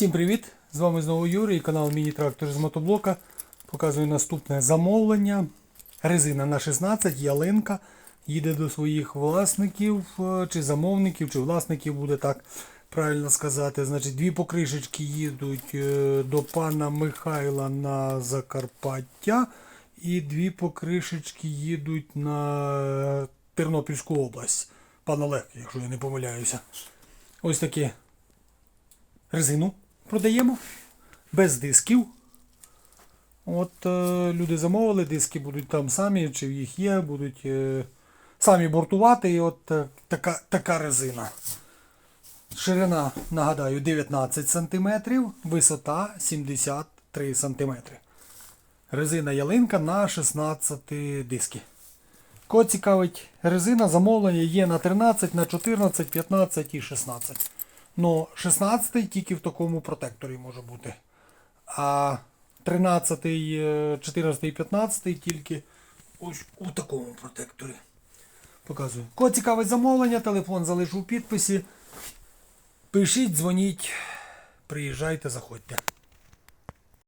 Всім привіт! З вами знову Юрій, канал Міні-Трактор з мотоблока. Показую наступне замовлення. Резина на 16, ялинка. Їде до своїх власників, е, чи замовників, чи власників буде так правильно сказати. Значить, дві покришечки їдуть е, до пана Михайла на Закарпаття. І дві покришечки їдуть на Тернопільську область. Пан Олег, якщо я не помиляюся. Ось такі резину продаємо без дисків. От е, люди замовили, диски будуть там самі, чи їх є, будуть е, самі бортувати. І от е, така, така резина. Ширина, нагадаю, 19 см, висота 73 см. Резина ялинка на 16 диски. Кого цікавить резина, замовлення є на 13, на 14, 15 і 16. Ну, 16 тільки в такому протекторі може бути. А 13, й 14 і 15 тільки ось у такому протекторі. Показую. Кого цікавить замовлення, телефон залишу у підписі. Пишіть, дзвоніть, приїжджайте, заходьте.